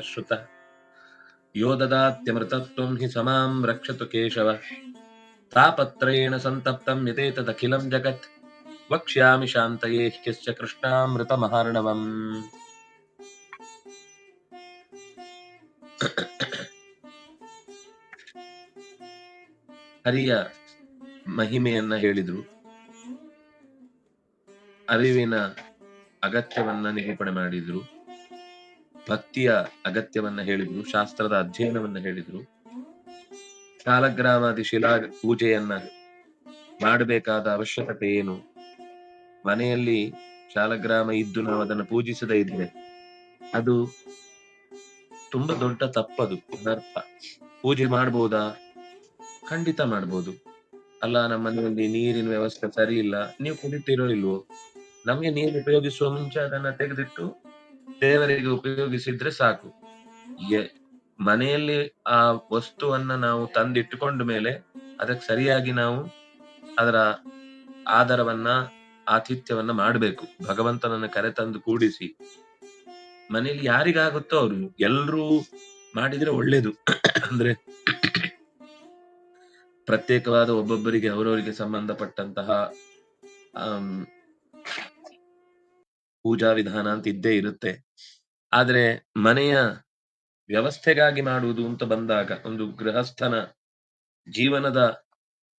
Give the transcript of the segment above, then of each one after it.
ಶ್ರುತ ಯೋ ದದಾತ್ಯಮೃತತ್ವಂ ಹಿ ಸಮಾಂ ರಕ್ಷತು ಕೇಶವ. ತಾಪತ್ರೇಣ ಸಂತಪ್ತಂ ಯಥೇತದಖಿಲಂ ಜಗತ್. ವಕ್ಷ್ಯಾಮಿ ಶಾಂತಯೇ ಹ್ಯಶ್ಚ ಕೃಷ್ಣಾಮೃತ ಮಹಾರ್ಣವಂ. ಹರಿಯ ಮಹಿಮೆಯನ್ನ ಹೇಳಿದ್ರು. ಅರಿವಿನ ಅಗತ್ಯವನ್ನ ನಿರೂಪಣೆ ಮಾಡಿದ್ರು. ಭಕ್ತಿಯ ಅಗತ್ಯವನ್ನ ಹೇಳಿದ್ರು, ಶಾಸ್ತ್ರದ ಅಧ್ಯಯನವನ್ನ ಹೇಳಿದ್ರು. ಶಾಲಗ್ರಾಮಾದಿ ಶಿಲಾ ಪೂಜೆಯನ್ನ ಮಾಡಬೇಕಾದ ಅವಶ್ಯಕತೆ ಏನು? ಮನೆಯಲ್ಲಿ ಶಾಲಗ್ರಾಮ ಇದ್ದು ನಾವು ಅದನ್ನು ಪೂಜಿಸದೇ ಇದ್ರೆ ಅದು ತುಂಬಾ ದೊಡ್ಡ ತಪ್ಪದು. ಅನರ್ಥ ಪೂಜೆ ಮಾಡ್ಬೋದಾ? ಖಂಡಿತ ಮಾಡ್ಬೋದು. ಅಲ್ಲ, ನಮ್ಮ ಮನೆಯಲ್ಲಿ ನೀರಿನ ವ್ಯವಸ್ಥೆ ಸರಿ ಇಲ್ಲ. ನೀವು ಕುಡಿತಿರೋ ಇಲ್ವೋ? ನಮ್ಗೆ ನೀರು ಉಪಯೋಗಿಸುವ ಮುಂಚೆ ಅದನ್ನ ತೆಗೆದಿಟ್ಟು ದೇವರಿಗೆ ಉಪಯೋಗಿಸಿದ್ರೆ ಸಾಕು. ಮನೆಯಲ್ಲಿ ಆ ವಸ್ತುವನ್ನ ನಾವು ತಂದಿಟ್ಟುಕೊಂಡ ಮೇಲೆ ಅದಕ್ಕೆ ಸರಿಯಾಗಿ ನಾವು ಅದರ ಆಧಾರವನ್ನ ಆತಿಥ್ಯವನ್ನ ಮಾಡಬೇಕು. ಭಗವಂತನನ್ನ ಕರೆತಂದು ಕೂಡಿಸಿ. ಮನೆಯಲ್ಲಿ ಯಾರಿಗಾಗುತ್ತೋ ಅವರು ಎಲ್ರೂ ಮಾಡಿದ್ರೆ ಒಳ್ಳೇದು. ಅಂದ್ರೆ ಪ್ರತ್ಯೇಕವಾದ ಒಬ್ಬೊಬ್ಬರಿಗೆ, ಅವರವರಿಗೆ ಸಂಬಂಧಪಟ್ಟಂತಹ ಪೂಜಾ ವಿಧಾನ ಅಂತ ಇದ್ದೇ ಇರುತ್ತೆ. ಆದ್ರೆ ಮನೆಯ ವ್ಯವಸ್ಥೆಗಾಗಿ ಮಾಡುವುದು ಅಂತ ಬಂದಾಗ, ಒಂದು ಗೃಹಸ್ಥನ ಜೀವನದ,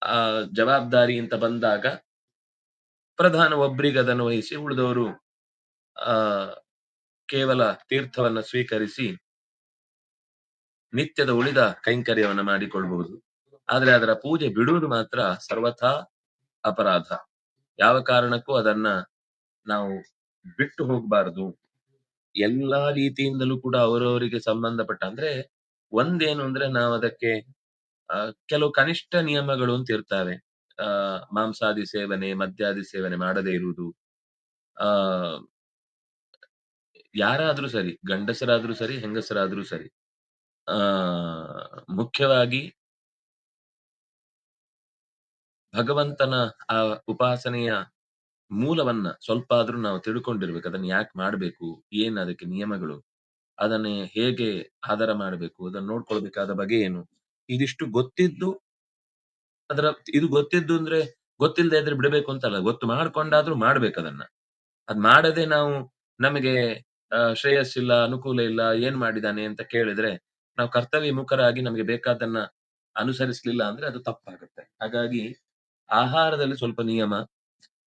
ಆ, ಜವಾಬ್ದಾರಿ ಅಂತ ಬಂದಾಗ, ಪ್ರಧಾನ ಒಬ್ರಿಗೆ ಅದನ್ನು ವಹಿಸಿ, ಉಳಿದವರು, ಆ, ಕೇವಲ ತೀರ್ಥವನ್ನ ಸ್ವೀಕರಿಸಿ, ನಿತ್ಯದ ಉಳಿದ ಕೈಂಕರ್ಯವನ್ನ ಮಾಡಿಕೊಳ್ಬಹುದು. ಆದ್ರೆ ಅದರ ಪೂಜೆ ಬಿಡುವುದು ಮಾತ್ರ ಸರ್ವಥಾ ಅಪರಾಧ. ಯಾವ ಕಾರಣಕ್ಕೂ ಅದನ್ನ ನಾವು ಬಿಟ್ಟು ಹೋಗಬಾರದು. ಎಲ್ಲಾ ರೀತಿಯಿಂದಲೂ ಕೂಡ ಅವರವರಿಗೆ ಸಂಬಂಧಪಟ್ಟ, ಅಂದ್ರೆ ಒಂದೇನು ಅಂದ್ರೆ ನಾವು ಅದಕ್ಕೆ ಕೆಲವು ಕನಿಷ್ಠ ನಿಯಮಗಳು ಅಂತ ಇರ್ತವೆ. ಆ, ಮಾಂಸಾದಿ ಸೇವನೆ, ಮದ್ಯಾದಿ ಸೇವನೆ ಮಾಡದೇ ಇರುವುದು. ಆ, ಯಾರಾದ್ರೂ ಸರಿ, ಗಂಡಸರಾದ್ರೂ ಸರಿ, ಹೆಂಗಸರಾದ್ರೂ ಸರಿ, ಆ, ಮುಖ್ಯವಾಗಿ ಭಗವಂತನ ಆ ಉಪಾಸನೆಯ ಮೂಲವನ್ನ ಸ್ವಲ್ಪ ಆದ್ರೂ ನಾವು ತಿಳ್ಕೊಂಡಿರ್ಬೇಕು, ಅದನ್ನ ಯಾಕೆ ಮಾಡ್ಬೇಕು, ಏನ್ ಅದಕ್ಕೆ ನಿಯಮಗಳು, ಅದನ್ನ ಹೇಗೆ ಆಧಾರ ಮಾಡಬೇಕು, ಅದನ್ನ ನೋಡ್ಕೊಳ್ಬೇಕಾದ ಬಗೆ ಏನು, ಇದಿಷ್ಟು ಗೊತ್ತಿದ್ದು ಅದರ ಇದು ಗೊತ್ತಿದ್ದು ಅಂದ್ರೆ ಗೊತ್ತಿಲ್ಲದೆ ಇದ್ರೆ ಬಿಡಬೇಕು ಅಂತಲ್ಲ, ಗೊತ್ತು ಮಾಡ್ಕೊಂಡಾದ್ರೂ ಮಾಡ್ಬೇಕು ಅದನ್ನ. ಅದ್ ಮಾಡದೆ ನಾವು ನಮಗೆ ಶ್ರೇಯಸ್ ಶ್ರೇಯಸ್ಸಿಲ್ಲ, ಅನುಕೂಲ ಇಲ್ಲ, ಏನ್ ಮಾಡಿದಾನೆ ಅಂತ ಕೇಳಿದ್ರೆ ನಾವು ಕರ್ತವ್ಯ ಮುಖರಾಗಿ ನಮಗೆ ಬೇಕಾದನ್ನ ಅನುಸರಿಸಲಿಲ್ಲ ಅಂದ್ರೆ ಅದು ತಪ್ಪಾಗುತ್ತೆ. ಹಾಗಾಗಿ ಆಹಾರದಲ್ಲಿ ಸ್ವಲ್ಪ ನಿಯಮ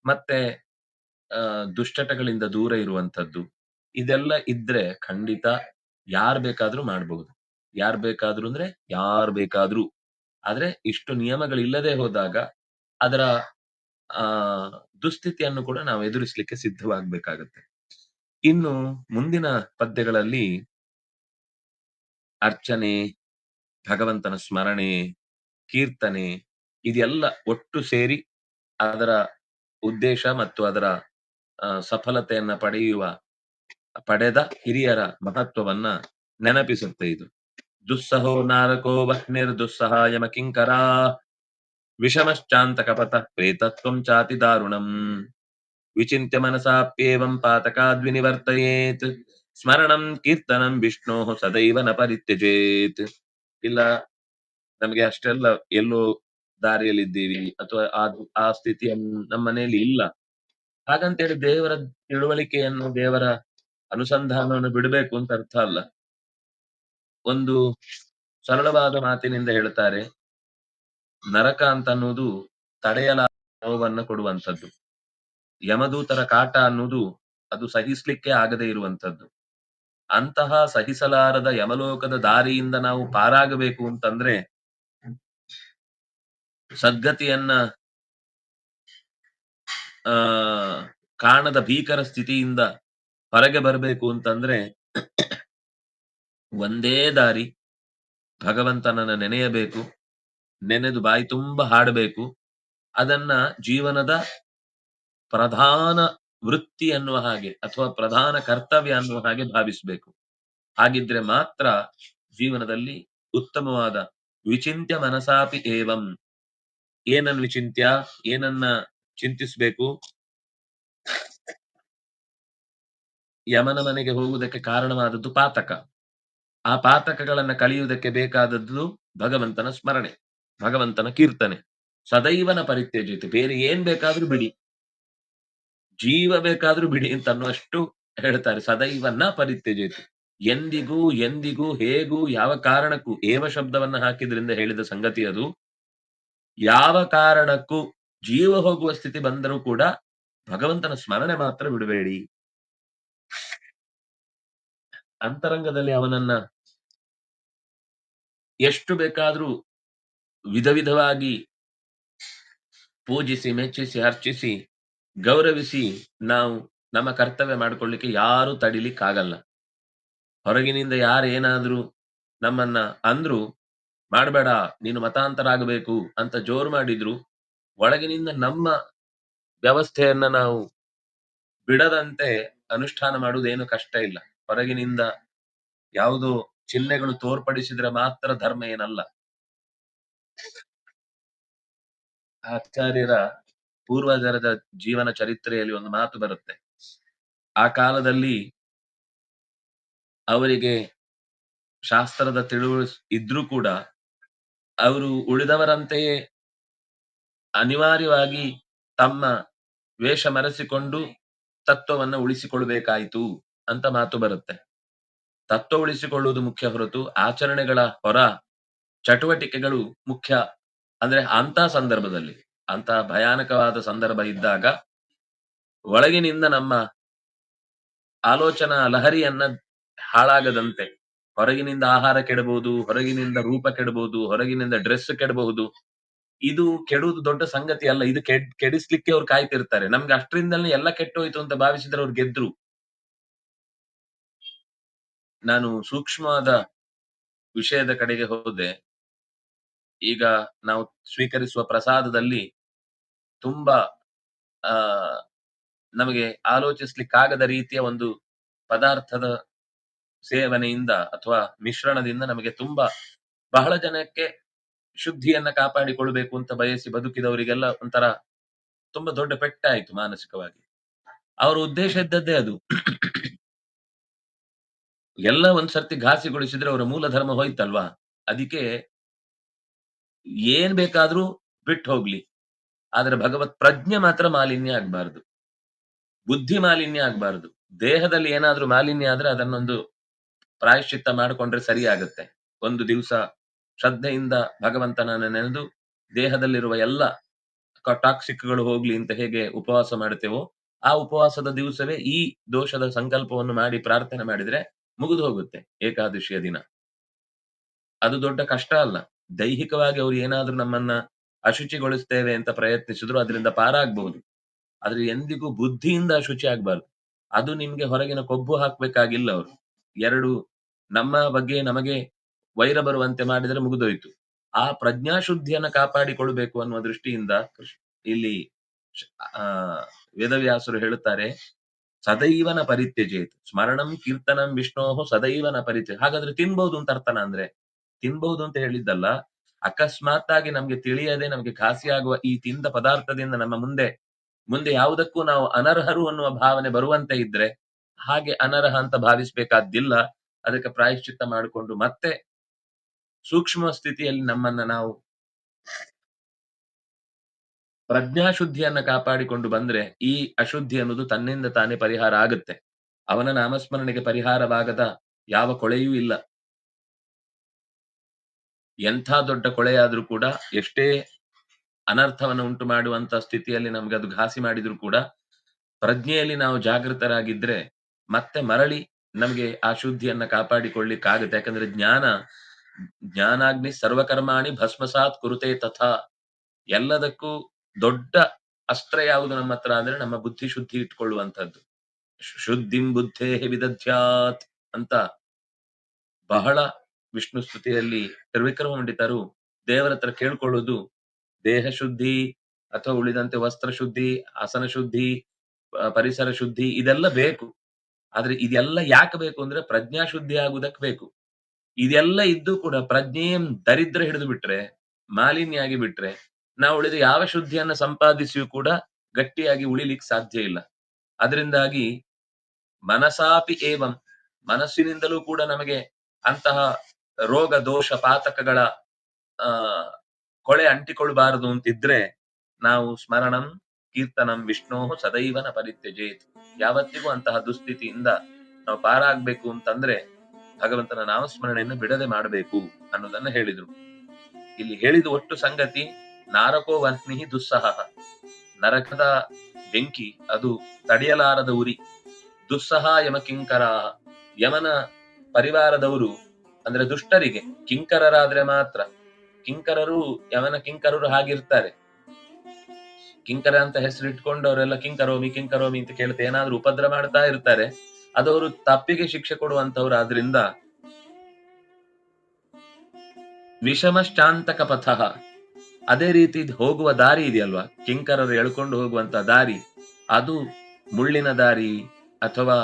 ಮತ್ತೆ ದುಶ್ಚಟಗಳಿಂದ ದೂರ ಇರುವಂತದ್ದು ಇದೆಲ್ಲ ಇದ್ರೆ ಖಂಡಿತ ಯಾರ್ ಬೇಕಾದ್ರೂ ಮಾಡಬಹುದು ಯಾರ್ ಬೇಕಾದ್ರೂ ಅಂದ್ರೆ ಯಾರ್ ಬೇಕಾದ್ರೂ. ಆದ್ರೆ ಇಷ್ಟು ನಿಯಮಗಳಿಲ್ಲದೆ ಹೋದಾಗ ಅದರ ದುಸ್ಥಿತಿಯನ್ನು ಕೂಡ ನಾವು ಎದುರಿಸಲಿಕ್ಕೆ ಸಿದ್ಧವಾಗಬೇಕಾಗತ್ತೆ. ಇನ್ನು ಮುಂದಿನ ಪದ್ಯಗಳಲ್ಲಿ ಅರ್ಚನೆ, ಭಗವಂತನ ಸ್ಮರಣೆ, ಕೀರ್ತನೆ, ಇದೆಲ್ಲ ಒಟ್ಟು ಸೇರಿ ಅದರ ಉದ್ದೇಶ ಮತ್ತು ಅದರ ಸಫಲತೆಯನ್ನ ಪಡೆಯುವ, ಪಡೆದ ಹಿರಿಯರ ಮಹತ್ವವನ್ನ ನೆನಪಿಸುತ್ತೆ ಇದು. ದುಸ್ಸಹೋ ನಾರಕೋ ವಹ್ನಿರ್ ದುಸ್ಸಹಾಯಮ ಕಿಂಕರ ವಿಷಮಶ್ಚಾಂತ ಕಪತ ಪ್ರೇತತ್ವಂ ಚಾತಿ ದಾರುಣಂ. ವಿಚಿಂತ್ಯ ಮನಸಾಪ್ಯೇವಂ ಪಾತಕಾದ್ವಿನಿವರ್ತಯೇತ್. ಸ್ಮರಣಂ ಕೀರ್ತನಂ ವಿಷ್ಣೋ ಸದೈವ ನ ಪರಿತ್ಯಜೇತ್. ಇಲ್ಲ, ನಮಗೆ ಅಷ್ಟೆಲ್ಲ ಎಲ್ಲೋ ದಾರಿಯಲ್ಲಿದ್ದೀವಿ ಅಥವಾ ಆ ಆ ಸ್ಥಿತಿಯ ನಮ್ಮ ಮನೆಯಲ್ಲಿ ಇಲ್ಲ. ಹಾಗಂತೇಳಿ ದೇವರ ತಿಳುವಳಿಕೆಯನ್ನು ದೇವರ ಅನುಸಂಧಾನವನ್ನು ಬಿಡಬೇಕು ಅಂತ ಅರ್ಥ ಅಲ್ಲ. ಒಂದು ಸರಳವಾದ ಮಾತಿನಿಂದ ಹೇಳ್ತಾರೆ, ನರಕ ಅಂತ ಅನ್ನೋದು ತಡೆಯಲಾದ ನೋವನ್ನು ಕೊಡುವಂಥದ್ದು. ಯಮದೂತರ ಕಾಟ ಅನ್ನೋದು ಅದು ಸಹಿಸ್ಲಿಕ್ಕೆ ಆಗದೆ ಇರುವಂತದ್ದು ಅಂತಹ ಸಹಿಸಲಾರದ ಯಮಲೋಕದ ದಾರಿಯಿಂದ ನಾವು ಪಾರಾಗಬೇಕು ಅಂತಂದ್ರೆ ಸದ್ಗತಿಯನ್ನ, ಆ, ಕಾಣದ ಭೀಕರ ಸ್ಥಿತಿಯಿಂದ ಹೊರಗೆ ಬರಬೇಕು ಅಂತಂದ್ರೆ, ಒಂದೇ ದಾರಿ. ಭಗವಂತನನ್ನ ನೆನೆಯಬೇಕು, ನೆನೆದು ಬಾಯಿ ತುಂಬ ಹಾಡಬೇಕು. ಅದನ್ನ ಜೀವನದ ಪ್ರಧಾನ ವೃತ್ತಿ ಅನ್ನುವ ಹಾಗೆ ಅಥವಾ ಪ್ರಧಾನ ಕರ್ತವ್ಯ ಅನ್ನುವ ಹಾಗೆ ಭಾವಿಸಬೇಕು. ಹಾಗಿದ್ರೆ ಮಾತ್ರ ಜೀವನದಲ್ಲಿ ಉತ್ತಮವಾದ ವಿಚಿಂತ್ಯ ಮನಸಾಪಿ ಏವಂ ಏನನ್ ವಿಚಿಂತ್ಯ ಏನನ್ನ ಚಿಂತಿಸ್ಬೇಕು? ಯಮನ ಮನೆಗೆ ಹೋಗುವುದಕ್ಕೆ ಕಾರಣವಾದದ್ದು ಪಾತಕ. ಆ ಪಾತಕಗಳನ್ನ ಕಳೆಯುವುದಕ್ಕೆ ಬೇಕಾದದ್ದು ಭಗವಂತನ ಸ್ಮರಣೆ, ಭಗವಂತನ ಕೀರ್ತನೆ. ಸದೈವನ ಪರಿತ್ಯಜಿತು, ಬೇರೆ ಏನ್ ಬೇಕಾದ್ರೂ ಬಿಡಿ. ಜೀವ ಬೇಕಾದ್ರೂ ಬಿಡಿ ಅಂತ ಅನ್ನುವಷ್ಟು ಹೇಳ್ತಾರೆ ಸದೈವನ್ನ ಪರಿತ್ಯಜಿತು. ಎಂದಿಗೂ ಎಂದಿಗೂ, ಹೇಗೂ, ಯಾವ ಕಾರಣಕ್ಕೂ, ಏವ ಶಬ್ದವನ್ನ ಹಾಕಿದ್ರಿಂದ ಹೇಳಿದ ಸಂಗತಿ ಅದು. ಯಾವ ಕಾರಣಕ್ಕೂ ಜೀವ ಹೋಗುವ ಸ್ಥಿತಿ ಬಂದರೂ ಕೂಡ ಭಗವಂತನ ಸ್ಮರಣೆ ಮಾತ್ರ ಬಿಡಬೇಡಿ. ಅಂತರಂಗದಲ್ಲಿ ಅವನನ್ನ ಎಷ್ಟು ಬೇಕಾದ್ರೂ ವಿಧ ವಿಧವಾಗಿ ಪೂಜಿಸಿ, ಮೆಚ್ಚಿಸಿ, ಅರ್ಚಿಸಿ, ಗೌರವಿಸಿ ನಾವು ನಮ್ಮ ಕರ್ತವ್ಯ ಮಾಡ್ಕೊಳ್ಳಿಕ್ಕೆ ಯಾರು ತಡಿಲಿಕ್ಕಾಗಲ್ಲ. ಹೊರಗಿನಿಂದ ಯಾರು ಏನಾದ್ರೂ ನಮ್ಮನ್ನ ಅಂದ್ರು ಮಾಡಬೇಡ, ನೀನು ಮತಾಂತರ ಆಗಬೇಕು ಅಂತ ಜೋರು ಮಾಡಿದ್ರು. ಒಳಗಿನಿಂದ ನಮ್ಮ ವ್ಯವಸ್ಥೆಯನ್ನ ನಾವು ಬಿಡದಂತೆ ಅನುಷ್ಠಾನ ಮಾಡುವುದೇನು ಕಷ್ಟ ಇಲ್ಲ. ಹೊರಗಿನಿಂದ ಯಾವುದೋ ಚಿಹ್ನೆಗಳು ತೋರ್ಪಡಿಸಿದ್ರೆ ಮಾತ್ರ ಧರ್ಮ ಏನಲ್ಲ. ಆಚಾರ್ಯರ ಪೂರ್ವಜರದ ಜೀವನ ಚರಿತ್ರೆಯಲ್ಲಿ ಒಂದು ಮಾತು ಬರುತ್ತೆ. ಆ ಕಾಲದಲ್ಲಿ ಅವರಿಗೆ ಶಾಸ್ತ್ರದ ತಿಳುವಳಿ ಇದ್ರೂ ಕೂಡ ಅವರು ಉಳಿದವರಂತೆಯೇ ಅನಿವಾರ್ಯವಾಗಿ ತಮ್ಮ ವೇಷ ಮರೆಸಿಕೊಂಡು ತತ್ವವನ್ನ ಉಳಿಸಿಕೊಳ್ಳಬೇಕಾಯಿತು ಅಂತ ಮಾತು ಬರುತ್ತೆ. ತತ್ವ ಉಳಿಸಿಕೊಳ್ಳುವುದು ಮುಖ್ಯ ಹೊರತು ಆಚರಣೆಗಳ ಹೊರ ಚಟುವಟಿಕೆಗಳು ಮುಖ್ಯ ಅಂದ್ರೆ ಅಂತ ಸಂದರ್ಭದಲ್ಲಿ ಅಂತ ಭಯಾನಕವಾದ ಸಂದರ್ಭ ಇದ್ದಾಗ ಒಳಗಿನಿಂದ ನಮ್ಮ ಆಲೋಚನಾ ಲಹರಿಯನ್ನ ಹಾಳಾಗದಂತೆ ಹೊರಗಿನಿಂದ ಆಹಾರ ಕೆಡಬಹುದು, ಹೊರಗಿನಿಂದ ರೂಪ ಕೆಡಬಹುದು, ಹೊರಗಿನಿಂದ ಡ್ರೆಸ್ ಕೆಡಬಹುದು. ಇದು ಕೆಡುವುದು ದೊಡ್ಡ ಸಂಗತಿ ಅಲ್ಲ. ಇದು ಕೆಡ್, ಕೆಡಿಸ್ಲಿಕ್ಕೆ ಅವ್ರು ಕಾಯ್ತಿರ್ತಾರೆ. ನಮ್ಗೆ ಅಷ್ಟರಿಂದಲೇ ಎಲ್ಲ ಕೆಟ್ಟೋಯ್ತು ಅಂತ ಭಾವಿಸಿದ್ರೆ ಅವ್ರು ಗೆದ್ರು. ನಾನು ಸೂಕ್ಷ್ಮವಾದ ವಿಷಯದ ಕಡೆಗೆ ಹೋದೆ. ಈಗ ನಾವು ಸ್ವೀಕರಿಸುವ ಪ್ರಸಾದದಲ್ಲಿ ತುಂಬಾ, ಆ, ನಮಗೆ ಆಲೋಚಿಸ್ಲಿಕ್ಕಾಗದ ರೀತಿಯ ಒಂದು ಪದಾರ್ಥದ ಸೇವನೆಯಿಂದ ಅಥವಾ ಮಿಶ್ರಣದಿಂದ ನಮಗೆ ತುಂಬಾ ಬಹಳ ಜನಕ್ಕೆ ಶುದ್ಧಿಯನ್ನ ಕಾಪಾಡಿಕೊಳ್ಬೇಕು ಅಂತ ಬಯಸಿ ಬದುಕಿದವರಿಗೆಲ್ಲ ಒಂಥರ ತುಂಬಾ ದೊಡ್ಡ ಪೆಟ್ಟಾಯಿತು ಮಾನಸಿಕವಾಗಿ. ಅವರ ಉದ್ದೇಶ ಇದ್ದದ್ದೇ ಅದು. ಎಲ್ಲ ಒಂದ್ಸರ್ತಿ ಘಾಸಿಗೊಳಿಸಿದ್ರೆ ಅವರ ಮೂಲ ಧರ್ಮ ಹೋಯ್ತಲ್ವಾ? ಅದಕ್ಕೆ ಏನ್ ಬೇಕಾದ್ರೂ ಬಿಟ್ಟು ಹೋಗ್ಲಿ. ಆದ್ರೆ ಭಗವತ್ ಪ್ರಜ್ಞೆ ಮಾತ್ರ ಮಾಲಿನ್ಯ ಆಗ್ಬಾರ್ದು. ಬುದ್ಧಿ ಮಾಲಿನ್ಯ ಆಗ್ಬಾರ್ದು. ದೇಹದಲ್ಲಿ ಏನಾದ್ರೂ ಮಾಲಿನ್ಯ ಆದ್ರೆ ಅದನ್ನೊಂದು ಪ್ರಾಯಶ್ಚಿತ್ತ ಮಾಡಿಕೊಂಡ್ರೆ ಸರಿ ಒಂದು ದಿವಸ ಶ್ರದ್ಧೆಯಿಂದ ಭಗವಂತನನ್ನು ನೆನೆದು ದೇಹದಲ್ಲಿರುವ ಎಲ್ಲ ಟಾಕ್ಸಿಕ್ಗಳು ಹೋಗ್ಲಿ ಅಂತ ಹೇಗೆ ಉಪವಾಸ ಮಾಡ್ತೇವೋ ಆ ಉಪವಾಸದ ದಿವಸವೇ ಈ ದೋಷದ ಸಂಕಲ್ಪವನ್ನು ಮಾಡಿ ಪ್ರಾರ್ಥನೆ ಮಾಡಿದ್ರೆ ಮುಗಿದು ಹೋಗುತ್ತೆ ಏಕಾದಶಿಯ ದಿನ. ಅದು ದೊಡ್ಡ ಕಷ್ಟ ಅಲ್ಲ. ದೈಹಿಕವಾಗಿ ಅವ್ರು ಏನಾದ್ರೂ ನಮ್ಮನ್ನ ಅಶುಚಿಗೊಳಿಸ್ತೇವೆ ಅಂತ ಪ್ರಯತ್ನಿಸಿದ್ರು ಅದರಿಂದ ಪಾರಾಗ್ಬಹುದು ಆದ್ರೆ ಎಂದಿಗೂ ಬುದ್ಧಿಯಿಂದ ಅಶುಚಿ ಆಗ್ಬಾರ್ದು. ಅದು ನಿಮ್ಗೆ ಹೊರಗಿನ ಕೊಬ್ಬು ಹಾಕ್ಬೇಕಾಗಿಲ್ಲ ಅವರು. ಎರಡು ನಮ್ಮ ಬಗ್ಗೆ ನಮಗೆ ವೈರ ಬರುವಂತೆ ಮಾಡಿದರೆ ಮುಗಿದೋಯ್ತು. ಆ ಪ್ರಜ್ಞಾಶುದ್ಧಿಯನ್ನು ಕಾಪಾಡಿಕೊಳ್ಬೇಕು ಅನ್ನುವ ದೃಷ್ಟಿಯಿಂದ ಇಲ್ಲಿ ವೇದವ್ಯಾಸರು ಹೇಳುತ್ತಾರೆ, ಸದೈವನ ಪರಿತ್ಯಜೇತ್, ಸ್ಮರಣಂ ಕೀರ್ತನಂ ವಿಷ್ಣೋಹೋ ಸದೈವನ ಪರಿತ್ಯ ಹಾಗಾದ್ರೆ ತಿನ್ಬಹುದು ಅಂತ ಅರ್ಥನ ಅಂದ್ರೆ ತಿನ್ಬಹುದು ಅಂತ ಹೇಳಿದ್ದಲ್ಲ ಅಕಸ್ಮಾತ್ ಆಗಿ ನಮ್ಗೆ ತಿಳಿಯದೆ ನಮ್ಗೆ ಖಾಸಿ ಈ ತಿಂದ ಪದಾರ್ಥದಿಂದ ನಮ್ಮ ಮುಂದೆ ಮುಂದೆ ಯಾವುದಕ್ಕೂ ನಾವು ಅನರ್ಹರು ಅನ್ನುವ ಭಾವನೆ ಬರುವಂತೆ ಇದ್ರೆ ಹಾಗೆ ಅನರ್ಹ ಅಂತ ಭಾವಿಸ್ಬೇಕಾದ್ದಿಲ್ಲ. ಅದಕ್ಕೆ ಪ್ರಾಯಶ್ಚಿತ್ತ ಮಾಡಿಕೊಂಡು ಮತ್ತೆ ಸೂಕ್ಷ್ಮ ಸ್ಥಿತಿಯಲ್ಲಿ ನಮ್ಮನ್ನ ನಾವು ಪ್ರಜ್ಞಾಶುದ್ಧಿಯನ್ನ ಕಾಪಾಡಿಕೊಂಡು ಬಂದ್ರೆ ಈ ಅಶುದ್ಧಿ ಅನ್ನೋದು ತನ್ನಿಂದ ತಾನೇ ಪರಿಹಾರ ಆಗುತ್ತೆ. ಅವನ ನಾಮಸ್ಮರಣೆಗೆ ಪರಿಹಾರವಾಗದ ಯಾವ ಕೊಳೆಯೂ ಇಲ್ಲ. ಎಂಥ ದೊಡ್ಡ ಕೊಳೆಯಾದ್ರೂ ಕೂಡ ಎಷ್ಟೇ ಅನರ್ಥವನ್ನು ಉಂಟು ಮಾಡುವಂತ ಸ್ಥಿತಿಯಲ್ಲಿ ನಮ್ಗೆ ಅದು ಘಾಸಿ ಮಾಡಿದ್ರು ಕೂಡ ಪ್ರಜ್ಞೆಯಲ್ಲಿ ನಾವು ಜಾಗೃತರಾಗಿದ್ರೆ ಮತ್ತೆ ಮರಳಿ ನಮಗೆ ಆ ಶುದ್ಧಿಯನ್ನ ಕಾಪಾಡಿಕೊಳ್ಳಿಕ್ಕಾಗುತ್ತೆ. ಯಾಕಂದ್ರೆ ಜ್ಞಾನ, ಜ್ಞಾನಾಗ್ನಿ ಸರ್ವಕರ್ಮಾಣಿ ಭಸ್ಮಸಾತ್ ಕುರುತೆ ತಥಾ. ಎಲ್ಲದಕ್ಕೂ ದೊಡ್ಡ ಅಸ್ತ್ರ ಯಾವುದು ನಮ್ಮ ಹತ್ರ ಅಂದ್ರೆ ನಮ್ಮ ಬುದ್ಧಿ ಶುದ್ಧಿ ಇಟ್ಕೊಳ್ಳುವಂತದ್ದು ಶುದ್ಧಿಂ ಬುದ್ಧೇ ವಿದಧ್ಯಾತ್ ಅಂತ ಬಹಳ ವಿಷ್ಣು ಸ್ತುತಿಯಲ್ಲಿ ತ್ರಿವಿಕ್ರಮ ಪಂಡಿತರು ದೇವರ ಹತ್ರ ಕೇಳ್ಕೊಳ್ಳೋದು, ದೇಹ ಶುದ್ಧಿ ಅಥವಾ ಉಳಿದಂತೆ ವಸ್ತ್ರ ಶುದ್ಧಿ, ಆಸನ ಶುದ್ಧಿ ಪರಿಸರ ಶುದ್ಧಿ ಇದೆಲ್ಲ ಬೇಕು. ಆದ್ರೆ ಇದೆಲ್ಲ ಯಾಕೆ ಬೇಕು ಅಂದ್ರೆ ಪ್ರಜ್ಞಾ ಶುದ್ಧಿ ಆಗುದಕ್ಕೆ ಬೇಕು. ಇದೆಲ್ಲ ಇದ್ದು ಕೂಡ ಪ್ರಜ್ಞೆಯನ್ನು ದರಿದ್ರ ಹಿಡಿದು ಬಿಟ್ರೆ ಮಾಲಿನ್ಯ ಆಗಿ ಬಿಟ್ರೆ, ನಾವು ಉಳಿದ ಯಾವ ಶುದ್ಧಿಯನ್ನ ಸಂಪಾದಿಸಿಯೂ ಕೂಡ ಗಟ್ಟಿಯಾಗಿ ಉಳಿಲಿಕ್ಕೆ ಸಾಧ್ಯ ಇಲ್ಲ. ಅದರಿಂದಾಗಿ ಮನಸಾಪಿ ಏವಂ, ಮನಸ್ಸಿನಿಂದಲೂ ಕೂಡ ನಮಗೆ ಅಂತಹ ರೋಗ, ದೋಷ, ಪಾತಕಗಳ, ಆ, ಕೊಳೆ ಅಂಟಿಕೊಳ್ಬಾರದು ಅಂತಿದ್ರೆ ನಾವು ಸ್ಮರಣಂ ಕೀರ್ತನಂ ವಿಷ್ಣೋ ಸದೈವನ ಪರಿತ್ಯಜೇತ್. ಯಾವತ್ತಿಗೂ ಅಂತಹ ದುಸ್ಥಿತಿಯಿಂದ ನಾವು ಪಾರಾಗ್ಬೇಕು ಅಂತಂದ್ರೆ ಭಗವಂತನ ನಾಮಸ್ಮರಣೆಯನ್ನು ಬಿಡದೆ ಮಾಡಬೇಕು ಅನ್ನೋದನ್ನ ಹೇಳಿದ್ರು. ಇಲ್ಲಿ ಹೇಳಿದ ಒಟ್ಟು ಸಂಗತಿ ನಾರಕೋ ವಹ್ನಿ ದುಸ್ಸಹ. ನರಕದ ಬೆಂಕಿ ಅದು ತಡೆಯಲಾರದ ಉರಿ. ದುಸ್ಸಹ ಯಮ ಕಿಂಕರ ಯಮನ ಪರಿವಾರದವರು ಅಂದ್ರೆ ದುಷ್ಟರಿಗೆ ಕಿಂಕರರಾದ್ರೆ ಮಾತ್ರ. ಕಿಂಕರರು, ಯಮನ ಕಿಂಕರರು ಹಾಗಿರ್ತಾರೆ. ಕಿಂಕರ ಅಂತ ಹೆಸರು ಇಟ್ಕೊಂಡು ಅವರೆಲ್ಲ ಕಿಂಕರೋಮಿ ಕಿಂಕರೋಮಿ ಅಂತ ಕೇಳ್ತಾ ಏನಾದ್ರೂ ಉಪದ್ರ ಮಾಡ್ತಾ ಇರ್ತಾರೆ. ಅದವರು ತಪ್ಪಿಗೆ ಶಿಕ್ಷೆ ಕೊಡುವಂತವ್ರು ಆದ್ರಿಂದ ವಿಷಮಶ್ಚಾಂತಕ ಪಥ ಅದೇ ರೀತಿ ಹೋಗುವ ದಾರಿ ಇದೆಯಲ್ವಾ? ಕಿಂಕರರು ಎಳ್ಕೊಂಡು ಹೋಗುವಂತ ದಾರಿ. ಅದು ಮುಳ್ಳಿನ ದಾರಿ ಅಥವಾ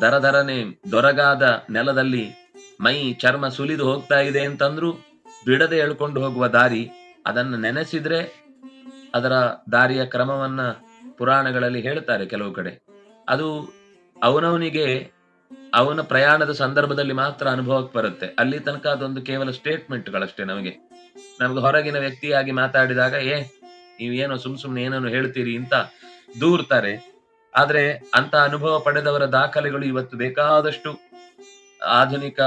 ದರದರನೆ ದೊರಗಾದ ನೆಲದಲ್ಲಿ ಮೈ ಚರ್ಮ ಸುಲಿದು ಹೋಗ್ತಾ ಇದೆ ಅಂತಂದ್ರು ಬಿಡದೆ ಎಳ್ಕೊಂಡು ಹೋಗುವ ದಾರಿ. ಅದನ್ನ ನೆನೆಸಿದ್ರೆ ಅದರ ದಾರಿಯ ಕ್ರಮವನ್ನ ಪುರಾಣಗಳಲ್ಲಿ ಹೇಳ್ತಾರೆ ಕೆಲವು ಕಡೆ. ಅದು ಅವನವನಿಗೆ ಅವನ ಪ್ರಯಾಣದ ಸಂದರ್ಭದಲ್ಲಿ ಮಾತ್ರ ಅನುಭವಕ್ಕೆ ಬರುತ್ತೆ. ಅಲ್ಲಿ ತನಕ ಅದೊಂದು ಕೇವಲ ಸ್ಟೇಟ್ಮೆಂಟ್ಗಳಷ್ಟೇ ನಮಗೆ. ನಮ್ಗೆ ಹೊರಗಿನ ವ್ಯಕ್ತಿಯಾಗಿ ಮಾತಾಡಿದಾಗ, ಏ, ನೀವೇನೋ ಸುಮ್ ಸುಮ್ನೆ ಏನೋ ಹೇಳ್ತೀರಿ? ಅಂತ ದೂರ್ತಾರೆ. ಆದ್ರೆ ಅಂತ ಅನುಭವ ಪಡೆದವರ ದಾಖಲೆಗಳು ಇವತ್ತು ಬೇಕಾದಷ್ಟು ಆಧುನಿಕ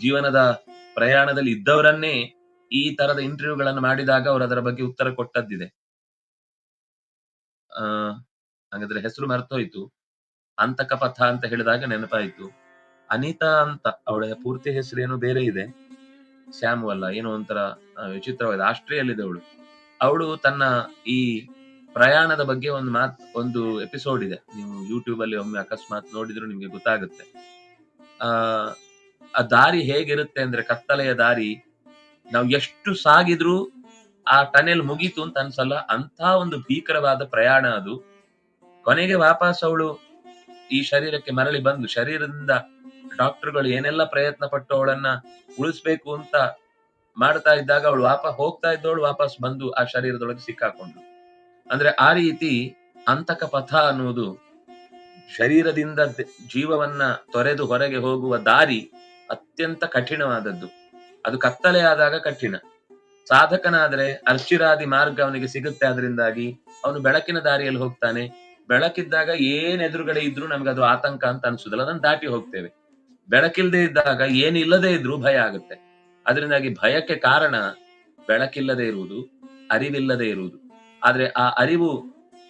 ಜೀವನದ ಪ್ರಯಾಣದಲ್ಲಿ ಇದ್ದವರನ್ನೇ ಈ ತರದ ಇಂಟರ್ವ್ಯೂಗಳನ್ನು ಮಾಡಿದಾಗ ಅವರು ಅದರ ಬಗ್ಗೆ ಉತ್ತರ ಕೊಟ್ಟದ್ದಿದೆ. ಆ, ಹಾಗಾದ್ರೆ ಹೆಸರು ಮರ್ತೋಯ್ತು. ಅಂತಕ ಪಥ ಅಂತ ಹೇಳಿದಾಗ ನೆನಪಾಯ್ತು. ಅನಿತಾ ಅಂತ ಅವಳ ಪೂರ್ತಿ ಹೆಸರೇನು ಬೇರೆ ಇದೆ. ಶ್ಯಾಮು ಅಲ್ಲ, ಏನೋ ಒಂಥರ ವಿಚಿತ್ರವಾಗಿದೆ. ವಿಚಿತ್ರವಾದ ಆಸ್ಟ್ರಿಯಲ್ಲಿದೆ ಅವಳು. ಅವಳು ತನ್ನ ಈ ಪ್ರಯಾಣದ ಬಗ್ಗೆ ಒಂದು ಮಾತ್, ಒಂದು ಎಪಿಸೋಡ್ ಇದೆ. ನೀವು ಯೂಟ್ಯೂಬ್ ಅಲ್ಲಿ ಒಮ್ಮೆ ಅಕಸ್ಮಾತ್ ನೋಡಿದ್ರು ನಿಮ್ಗೆ ಗೊತ್ತಾಗುತ್ತೆ. ಆ ದಾರಿ ಹೇಗಿರುತ್ತೆ ಅಂದ್ರೆ ಕತ್ತಲೆಯ ದಾರಿ ನಾವು ಎಷ್ಟು ಸಾಗಿದ್ರು ಆ ಟನೆಲ್ ಮುಗೀತು ಅಂತ ಅನ್ಸಲ್ಲ. ಅಂತ ಒಂದು ಭೀಕರವಾದ ಪ್ರಯಾಣ ಅದು. ಕೊನೆಗೆ ವಾಪಸ್ ಅವಳು ಈ ಶರೀರಕ್ಕೆ ಮರಳಿ ಬಂದು ಶರೀರದಿಂದ ಡಾಕ್ಟರ್ಗಳು ಏನೆಲ್ಲ ಪ್ರಯತ್ನ ಪಟ್ಟು ಅವಳನ್ನ ಉಳಿಸ್ಬೇಕು ಅಂತ ಮಾಡ್ತಾ ಇದ್ದಾಗ ಅವಳು ವಾಪಸ್ ಹೋಗ್ತಾ ಇದ್ದವಳು ವಾಪಸ್ ಬಂದು ಆ ಶರೀರದೊಳಗೆ ಸಿಕ್ಕಾಕೊಂಡ್ಳು. ಅಂದ್ರೆ ಆ ರೀತಿ ಅಂತಕ ಪಥ ಅನ್ನುವುದು ಶರೀರದಿಂದ ಜೀವವನ್ನ ತೊರೆದು ಹೊರಗೆ ಹೋಗುವ ದಾರಿ ಅತ್ಯಂತ ಕಠಿಣವಾದದ್ದು. ಅದು ಕತ್ತಲೆ ಆದಾಗ ಕಠಿಣ. ಸಾಧಕನಾದ್ರೆ ಅರ್ಚಿರಾದಿ ಮಾರ್ಗ ಅವನಿಗೆ ಸಿಗುತ್ತೆ ಅದರಿಂದಾಗಿ ಅವನು ಬೆಳಕಿನ ದಾರಿಯಲ್ಲಿ ಹೋಗ್ತಾನೆ. ಬೆಳಕಿದ್ದಾಗ ಏನ್ ಎದುರುಗಡೆ ಇದ್ರೂ ನಮ್ಗೆ ಅದು ಆತಂಕ ಅಂತ ಅನ್ಸುದಿಲ್ಲ ಅದನ್ನ ದಾಟಿ ಹೋಗ್ತೇವೆ. ಬೆಳಕಿಲ್ಲದೆ ಇದ್ದಾಗ ಏನಿಲ್ಲದೆ ಇದ್ರೂ ಭಯ ಆಗುತ್ತೆ. ಅದರಿಂದಾಗಿ ಭಯಕ್ಕೆ ಕಾರಣ ಬೆಳಕಿಲ್ಲದೆ ಇರುವುದು, ಅರಿವಿಲ್ಲದೆ ಇರುವುದು. ಆದ್ರೆ ಆ ಅರಿವು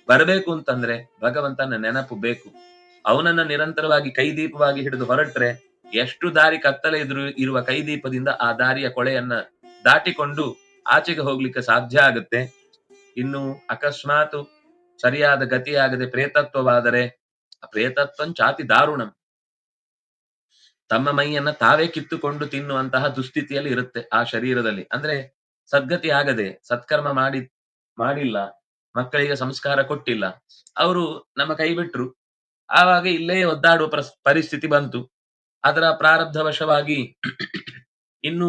ಬರಬೇಕು ಅಂತಂದ್ರೆ ಭಗವಂತನ ನೆನಪು ಬೇಕು. ಅವನನ್ನ ನಿರಂತರವಾಗಿ ಕೈದೀಪವಾಗಿ ಹಿಡಿದು ಹೊರಟ್ರೆ ಎಷ್ಟು ದಾರಿ ಕತ್ತಲೆ ಇದ್ರು, ಇರುವ ಕೈದೀಪದಿಂದ ಆ ದಾರಿಯ ಕೊಳೆಯನ್ನ ದಾಟಿಕೊಂಡು ಆಚೆಗೆ ಹೋಗ್ಲಿಕ್ಕೆ ಸಾಧ್ಯ ಆಗುತ್ತೆ. ಇನ್ನು ಅಕಸ್ಮಾತ್ ಸರಿಯಾದ ಗತಿಯಾಗದೆ ಪ್ರೇತತ್ವವಾದರೆ ಪ್ರೇತತ್ವಂ ಚಾತಿ ದಾರುಣಂ. ತಮ್ಮ ಮೈಯನ್ನ ತಾವೇ ಕಿತ್ತುಕೊಂಡು ತಿನ್ನುವಂತಹ ದುಸ್ಥಿತಿಯಲ್ಲಿ ಇರುತ್ತೆ ಆ ಶರೀರದಲ್ಲಿ. ಅಂದ್ರೆ ಸದ್ಗತಿ ಆಗದೆ, ಸತ್ಕರ್ಮ ಮಾಡಿ, ಮಾಡಿಲ್ಲ, ಮಕ್ಕಳಿಗೆ ಸಂಸ್ಕಾರ ಕೊಟ್ಟಿಲ್ಲ. ಅವರು ನಮ್ಮ ಕೈ ಬಿಟ್ರು. ಆವಾಗ ಇಲ್ಲೇ ಒದ್ದಾಡುವ ಪ್ರಸ್- ಪರಿಸ್ಥಿತಿ ಬಂತು. ಅದರ ಪ್ರಾರಬ್ಧವಶವಾಗಿ ಇನ್ನು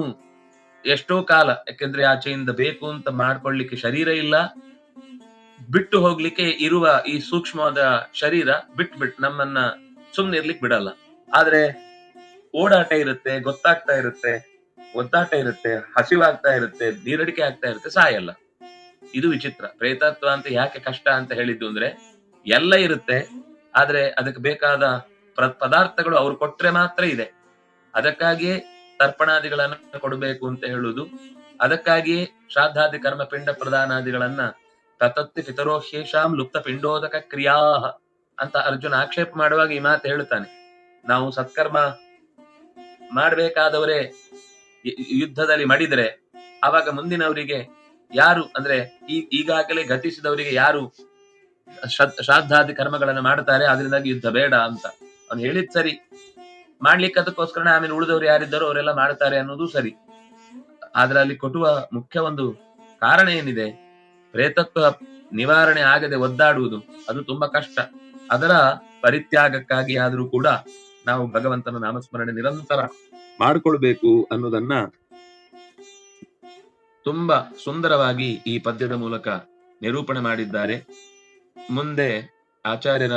ಎಷ್ಟೋ ಕಾಲ, ಯಾಕೆಂದ್ರೆ ಆಚೆಯಿಂದ ಬೇಕು ಅಂತ ಮಾಡ್ಕೊಳ್ಳಿಕ್ಕೆ ಶರೀರ ಇಲ್ಲ, ಬಿಟ್ಟು ಹೋಗ್ಲಿಕ್ಕೆ ಇರುವ ಈ ಸೂಕ್ಷ್ಮವಾದ ಶರೀರ ಬಿಟ್ಟು ಬಿಟ್ಟು ನಮ್ಮನ್ನ ಸುಮ್ನೆ ಇರ್ಲಿಕ್ಕೆ ಬಿಡಲ್ಲ. ಆದ್ರೆ ಓಡಾಟ ಇರುತ್ತೆ, ಗೊತ್ತಾಗ್ತಾ ಇರುತ್ತೆ, ಒದ್ದಾಟ ಇರುತ್ತೆ, ಹಸಿವಾಗ್ತಾ ಇರುತ್ತೆ, ನೀರಡಿಕೆ ಆಗ್ತಾ ಇರುತ್ತೆ, ಸಾಯಲ್ಲ. ಇದು ವಿಚಿತ್ರ. ಪ್ರೇತತ್ವ ಅಂತ ಯಾಕೆ ಕಷ್ಟ ಅಂತ ಹೇಳಿದ್ದು ಅಂದ್ರೆ, ಎಲ್ಲ ಇರುತ್ತೆ, ಆದ್ರೆ ಅದಕ್ಕೆ ಬೇಕಾದ ಪದಾರ್ಥಗಳು ಅವ್ರು ಕೊಟ್ರೆ ಮಾತ್ರ ಇದೆ. ಅದಕ್ಕಾಗಿಯೇ ತರ್ಪಣಾದಿಗಳನ್ನ ಕೊಡಬೇಕು ಅಂತ ಹೇಳುದು. ಅದಕ್ಕಾಗಿಯೇ ಶ್ರಾದ್ದಾದಿ ಕರ್ಮ ಪಿಂಡ ಪ್ರದಾನಾದಿಗಳನ್ನ ತತತ್ತಿ ಪಿತರೋಹ್ಯೇಷಾಂ ಲುಪ್ತ ಪಿಂಡೋದಕ ಕ್ರಿಯಾ ಅಂತ ಅರ್ಜುನ ಆಕ್ಷೇಪ ಮಾಡುವಾಗ ಈ ಮಾತು ಹೇಳುತ್ತಾನೆ. ನಾವು ಸತ್ಕರ್ಮ ಮಾಡ್ಬೇಕಾದವರೇ ಯುದ್ಧದಲ್ಲಿ ಮಡಿದ್ರೆ ಆವಾಗ ಮುಂದಿನವರಿಗೆ ಯಾರು ಅಂದ್ರೆ ಈ, ಈಗಾಗಲೇ ಗತಿಸಿದವರಿಗೆ ಯಾರು ಶ್ರದ್- ಶ್ರಾದ್ದಾದಿ ಕರ್ಮಗಳನ್ನು ಮಾಡ್ತಾರೆ ಅದರಿಂದಾಗಿ ಯುದ್ಧ ಬೇಡ ಅಂತ. ಅವ್ನು ಹೇಳಿದ್ ಸರಿ. ಮಾಡ್ಲಿಕ್ಕೆ ಅದಕ್ಕೋಸ್ಕರ ಆಮೇಲೆ ಉಳಿದವ್ರು ಯಾರಿದ್ದಾರೋ ಅವರೆಲ್ಲ ಮಾಡ್ತಾರೆ ಅನ್ನೋದು ಸರಿ. ಆದ್ರೆ ಅಲ್ಲಿ ಕೊಟ್ಟುವ ಮುಖ್ಯ ಒಂದು ಕಾರಣ ಏನಿದೆ? ಪ್ರೇತತ್ವ ನಿವಾರಣೆ ಆಗದೆ ಒದ್ದಾಡುವುದು, ಅದು ತುಂಬಾ ಕಷ್ಟ. ಅದರ ಪರಿತ್ಯಾಗಕ್ಕಾಗಿ ಆದರೂ ಕೂಡ ನಾವು ಭಗವಂತನ ನಾಮಸ್ಮರಣೆ ನಿರಂತರ ಮಾಡಿಕೊಳ್ಬೇಕು ಅನ್ನೋದನ್ನ ತುಂಬಾ ಸುಂದರವಾಗಿ ಈ ಪದ್ಯದ ಮೂಲಕ ನಿರೂಪಣೆ ಮಾಡಿದ್ದಾರೆ. ಮುಂದೆ ಆಚಾರ್ಯರ